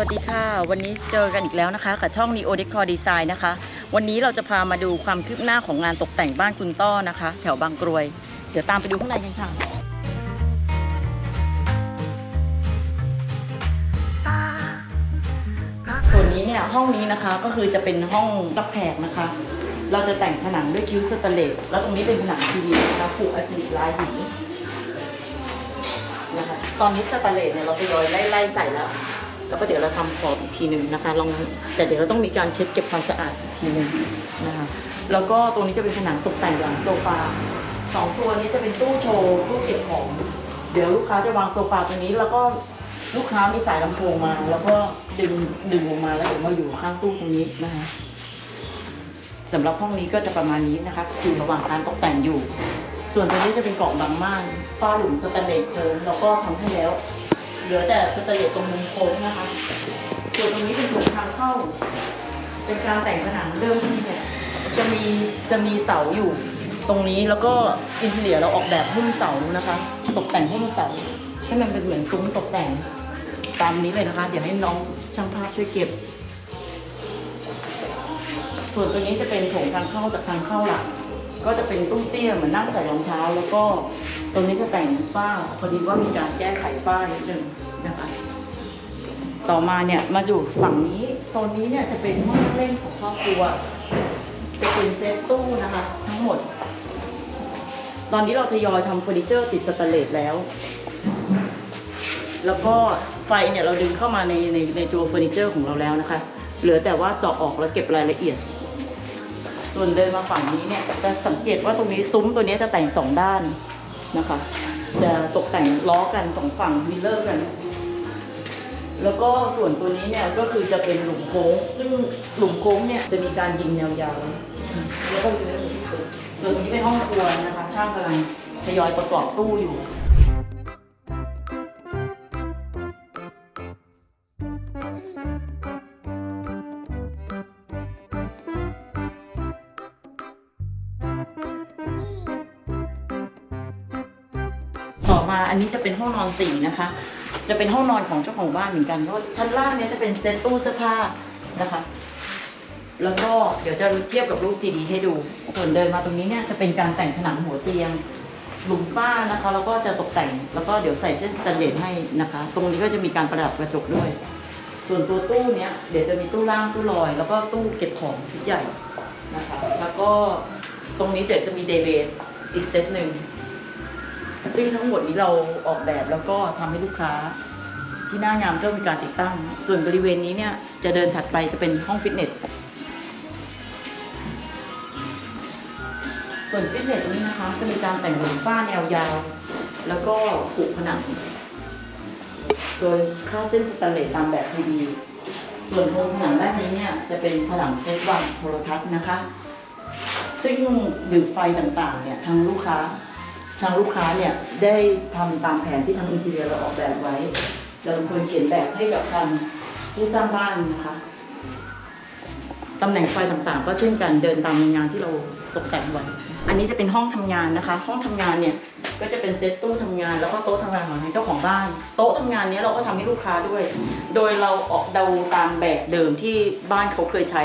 วัสดีค่ะ วันนี้เจอกันอีกแล้วนะคะกับช่อง Neo Decor Design นะคะ วันนี้เราจะพามาดูความคืบหน้าของงานตกแต่งบ้านคุณต้อนะคะ แถวบางกรวย เดี๋ยวตามไปดูข้างในกันค่ะส่วนนี้เนี่ยห้องนี้นะคะก็คือจะเป็นห้องรับแขกนะคะ เราจะแต่งผนังด้วยคิ้วสแตเลสแล้วตรงนี้เป็นผนังทีวีนะคะผูกอะคริลิกลายหินนะคะตอนนี้สแตเลสเนี่ยเราไปยอยไล่ไล่ใส่แล้ว แล้วก็เดี๋ยวเราทำขอบอีกทีหนึ่งนะคะลองแต่เดี๋ยวเราต้องมีการเช็ดเก็บความสะอาดอีกทีหนึ่งนะคะแล้วก็ตรงนี้จะเป็นผนังตกแต่งหลังโซฟาสองตัวนี้จะเป็นตู้โชว์ตู้เก็บของ เดี๋ยวลูกค้าจะวางโซฟาตรงนี้แล้วก็ลูกค้ามีสายลำโพงมา แล้วก็ดึงดึงลงมาแล้วเดี๋ยวมาอยู่ข้างตู้ตรงนี้นะคะสำหรับห้องนี้ก็จะประมาณนี้นะคะอยู่ระหว่างการตกแต่งอยู่ ส่วนตัวนี้จะเป็นกล่องบางม่านฝ้าหลุมสแตนเลสโค้งแล้วก็ทำให้แล้ว เหลือแต่สแตเลสตรงมุมโค้งนะคะส่วนตรงนี้เป็นโถงทางเข้า เป็นการแต่งผนังเริ่มที่เนี่ยจะมีจะมีเสาอยู่ตรงนี้แล้วก็อินเทเรียเราออกแบบหุ้มเสานะคะ ตกแต่งหุ้มเสาให้มันเป็นเหมือนซุ้มตกแต่งตามนี้เลยนะคะ เดี๋ยวให้น้องช่างภาพช่วยเก็บ ส่วนตัวนี้จะเป็นโถงทางเข้าจากทางเข้าหลัก ก็จะเป็นตู้เตี้ยเหมือนนั่งใส่รองเท้า แล้วก็ตรงนี้จะแต่งฝ้า พอดีว่ามีการแก้ไขฝ้านิดนึงนะคะ ต่อมาเนี่ยมาอยู่ฝั่งนี้โซนนี้เนี่ยจะเป็นห้องเล่นของครอบครัวจะเป็นเซตตู้นะคะ ทั้งหมด ตอนนี้เราทยอยทำเฟอร์นิเจอร์ติดสแตนเลสแล้ว แล้วก็ไฟเนี่ยเราดึงเข้ามาในในในตัวเฟอร์นิเจอร์ของเราแล้วนะคะ เหลือแต่ว่าเจาะออกแล้วเก็บรายละเอียด ส่วนเดินมาฝั่งนี้เนี่ยจะสังเกตว่าตรงนี้ซุ้มตัวนี้จะแต่งสองด้านนะคะ จะตกแต่งล้อกันสองฝั่งมิเลอร์กัน แล้วก็ส่วนตัวนี้เนี่ยก็คือจะเป็นหลุมโค้ง ซึ่งหลุมโค้งเนี่ยจะมีการยิงแนวยาวแล้วก็จะเป็นหลุมที่สุดส่วนตรงนี้เป็นห้องครัวนะคะ ช่างกำลังทยอยประกอบตู้อยู่ มา อันนี้จะเป็นห้องนอนสี่นะคะ จะเป็นห้องนอนของเจ้าของบ้านเหมือนกันเพราะชั้นล่างเนี้ยจะเป็นเซ็ตตู้เสื้อผ้านะคะ แล้วก็เดี๋ยวจะเทียบกับรูปทีดีให้ดู ส่วนเดินมาตรงนี้เนี่ยจะเป็นการแต่งผนังหัวเตียงหลุมฝ้านะคะ แล้วก็จะตกแต่ง แล้วก็เดี๋ยวใส่เส้นสแตนเลสให้นะคะ ตรงนี้ก็จะมีการประดับกระจกด้วย ส่วนตัวตู้เนี้ยเดี๋ยวจะมีตู้ล่างตู้ลอย แล้วก็ตู้เก็บของชุดใหญ่นะคะ แล้วก็ตรงนี้เจะจะมีเดย์เบดอีกเซตหนึ่ง ซึ่งทั้งหมดนี้เราออกแบบแล้วก็ทำให้ลูกค้า ที่หน้างานเจ้ามีการติดตั้ง ส่วนบริเวณนี้เนี่ยจะเดินถัดไปจะเป็นห้องฟิตเนส ส่วนฟิตเนสตรงนี้นะคะ จะมีการแต่งหลุมฝ้าแนวยาว แล้วก็ผูกผนัง โดยค่าเส้นสแตนเลสตามแบบทีดีส่วนโครงผนังด้านนี้เนี่ยจะเป็นผนังเซตวางโทรทัศน์นะคะ ซึ่งหรือไฟต่างๆเนี่ยทางลูกค้า ทางลูกค้าเนี่ยได้ทำตามแผนที่ทางอินทีเรียเราออกแบบไว้เราเป็นคนเขียนแบบให้กับทางผู้สร้างบ้านนะคะตำแหน่งไฟต่างๆ ก็เช่นกันเดินตามงานที่เราตกแต่งไว้อันนี้จะเป็นห้องทำงานนะคะ ห้องทำงานเนี่ยก็จะเป็นเซตตู้ทำงาน แล้วก็โต๊ะทำงานของทางเจ้าของบ้าน โต๊ะทำงานนี้เราก็ทำให้ลูกค้าด้วย โดยเราออกเดาตามแบบเดิมที่บ้านเขาเคยใช้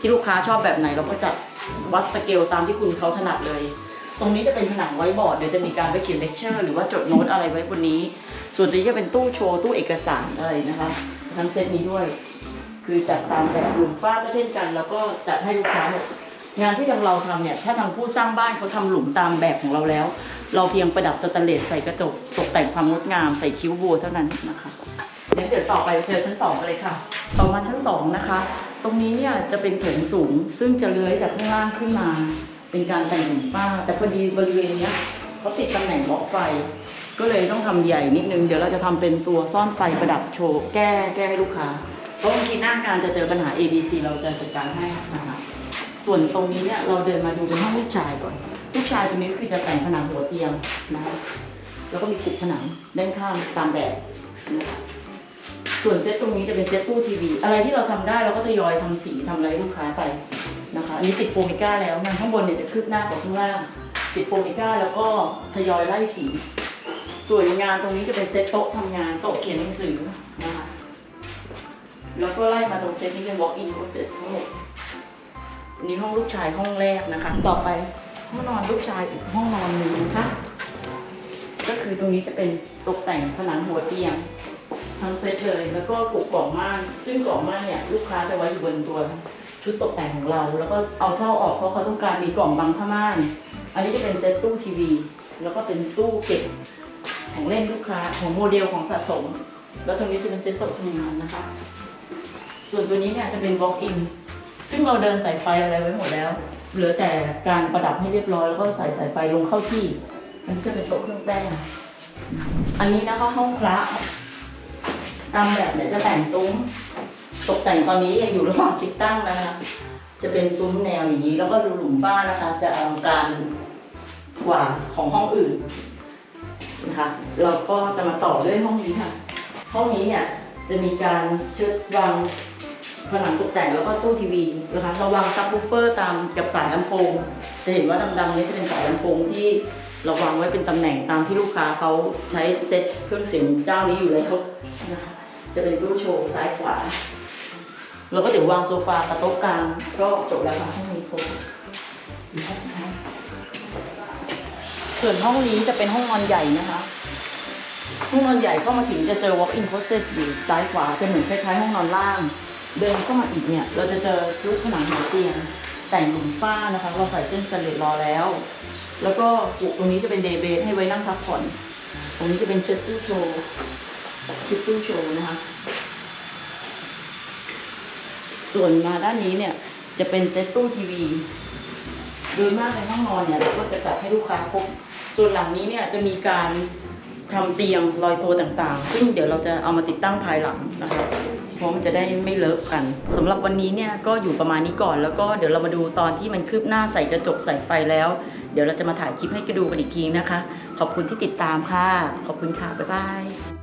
ที่ลูกค้าชอบแบบไหนเราก็จะวัดสเกลตามที่คุณเขาถนัดเลย ตรงนี้จะเป็นผนังไว้บอร์ดเดี๋ยวจะมีการไปเขียนเลคเชอร์หรือว่าจดโน้ตอะไรไว้บนนี้ ส่วนตัวนี้จะเป็นตู้โชว์ตู้เอกสารอะไรนะคะทั้งเซตนี้ด้วย คือจัดตามแบบหลุมฝ้าก็เช่นกัน แล้วก็จัดให้ลูกค้าหมดงานที่ทางเราทำเนี่ยถ้าทางผู้สร้างบ้านเขาทำหลุมตามแบบของเราแล้ว เราเพียงประดับสแตนเลสใส่กระจกตกแต่งความงดงามใส่คิ้วบัวเท่านั้นนะคะเดี๋ยวเดี๋ยวต่อไปเจอชั้นสองกันเลยค่ะ ต่อมาชั้นสองนะคะ ตรงนี้เนี่ยจะเป็นโถงสูงซึ่งจะเลื้อยจากข้างล่างขึ้นมา เป็นการแต่งหลุมฝ้า แต่พอดีบริเวณเนี้ยเขาติดตำแหน่งบล็อกไฟ ก็เลยต้องทำใหญ่นิดนึง เดี๋ยวเราจะทำเป็นตัวซ่อนไฟประดับโชว์แก้แก้ให้ลูกค้า เพราะบางทีหน้างานจะเจอปัญหา A B C เราจะจัดการให้นะคะส่วนตรงนี้เนี่ยเราเดินมาดูเป็นห้องลูกชายก่อน ลูกชายตรงนี้คือจะแต่งผนังหัวเตียงนะคะแล้วก็มีขุดผนังด้านข้างตามแบบนะคะส่วนเซตตรงนี้จะเป็นเซตตู้ทีวี อะไรที่เราทำได้เราก็ทยอยทำสีทำอะไรให้ลูกค้าไป นะคะอันนี้ติดโฟมิก้าแล้วงานข้างบนเนี่ยจะคืบหน้ากว่าข้างล่าง ติดโฟมิก้าแล้วก็ทยอยไล่สี ส่วนงานตรงนี้จะเป็นเซตโต๊ะทำงานโต๊ะเขียนหนังสือนะคะแล้วก็ไล่มาตรงเซตนี้เป็น walk in closet ทั้งหมดนี้ห้องลูกชายห้องแรกนะคะ ต่อไปห้องนอนลูกชายอีกห้องนอนหนึ่งนะคะก็คือตรงนี้จะเป็นตกแต่งผนังหัวเตียงทั้งเซตเลย แล้วก็ปลูกกล่องม่านซึ่งกล่องม่านเนี่ยลูกค้าจะไว้อยู่บนตัว ชุดตกแต่งของเรา แล้วก็เอาท่อออกเพราะเขาต้องการมีกล่องบังผ้าม่าน อันนี้จะเป็นเซตตู้ทีวี แล้วก็เป็นตู้เก็บของเล่นลูกค้าของโมเดลของสะสม แล้วตรงนี้จะเป็นเซตโต๊ะทำงานนะคะ ส่วนตัวนี้เนี่ยจะเป็น walk in ซึ่งเราเดินสายไฟอะไรไว้หมดแล้ว เหลือแต่การประดับให้เรียบร้อยแล้วก็ใส่สายไฟลงเข้าที่ อันนี้จะเป็นโต๊ะเครื่องแป้ง อันนี้นะคะห้องพระตามแบบเนี่ยจะแต่งซุ้ม ตกแต่งตอนนี้ยังอยู่ระหว่างติดตั้งนะคะ จะเป็นซุ้มแนวอย่างนี้แล้วก็รูหลุมฝ้านะคะ จะอลังการกว่าของห้องอื่นนะคะเราก็จะมาต่อด้วยห้องนี้ค่ะ ห้องนี้เนี่ยจะมีการเชิดวางผนังตกแต่งแล้วก็ตู้ทีวีนะคะเราวางซับวูเฟอร์ตามกับสายลำโพง จะเห็นว่าดำๆนี้จะเป็นสายลำโพงที่เราวางไว้เป็นตำแหน่งตามที่ลูกค้าเขาใช้เซ็ตเครื่องเสียงเจ้านี้อยู่แล้วนะคะ จะเป็นตู้โชว์ซ้ายขวาแล้วก็เดี๋ยววางโซฟากับโต๊ะกลาง ก็จบแล้วค่ะห้องนี้ครบอีกห้องสุดท้ายส่วนห้องนี้จะเป็นห้องนอนใหญ่นะคะห้องนอนใหญ่เข้ามาถึงจะเจอ walk in closet อยู่ซ้ายขวาจะเหมือนคล้ายๆห้องนอนล่าง เดินเข้ามาอีกเนี่ย เราจะเจอรูปผนังหัวเตียง แต่งหลุมฝ้านะคะ เราใส่เส้นสแตนเลสรอแล้ว แล้วก็ตรงนี้จะเป็นเดย์เบสให้ไว้นั่งพักผ่อน ตรงนี้จะเป็นเช็ดตู้โชว์ ชิดตู้โชว์นะคะ ส่วนมาด้านนี้เนี่ยจะเป็นเซตตู้ทีวีโดยมากในห้องนอนเนี่ยเราก็จะจัดให้ลูกค้าครบส่วนหลังนี้เนี่ยจะมีการทำเตียงลอยตัวต่างๆ ซึ่งเดี๋ยวเราจะเอามาติดตั้งภายหลังนะคะเพราะมันจะได้ไม่เลอะกันสำหรับวันนี้เนี่ยก็อยู่ประมาณนี้ก่อน แล้วก็เดี๋ยวเรามาดูตอนที่มันคืบหน้าใส่กระจกใส่ไฟแล้ว เดี๋ยวเราจะมาถ่ายคลิปให้กระดูกันอีกทีนะคะ ขอบคุณที่ติดตามค่ะ ขอบคุณค่ะ บ๊ายบาย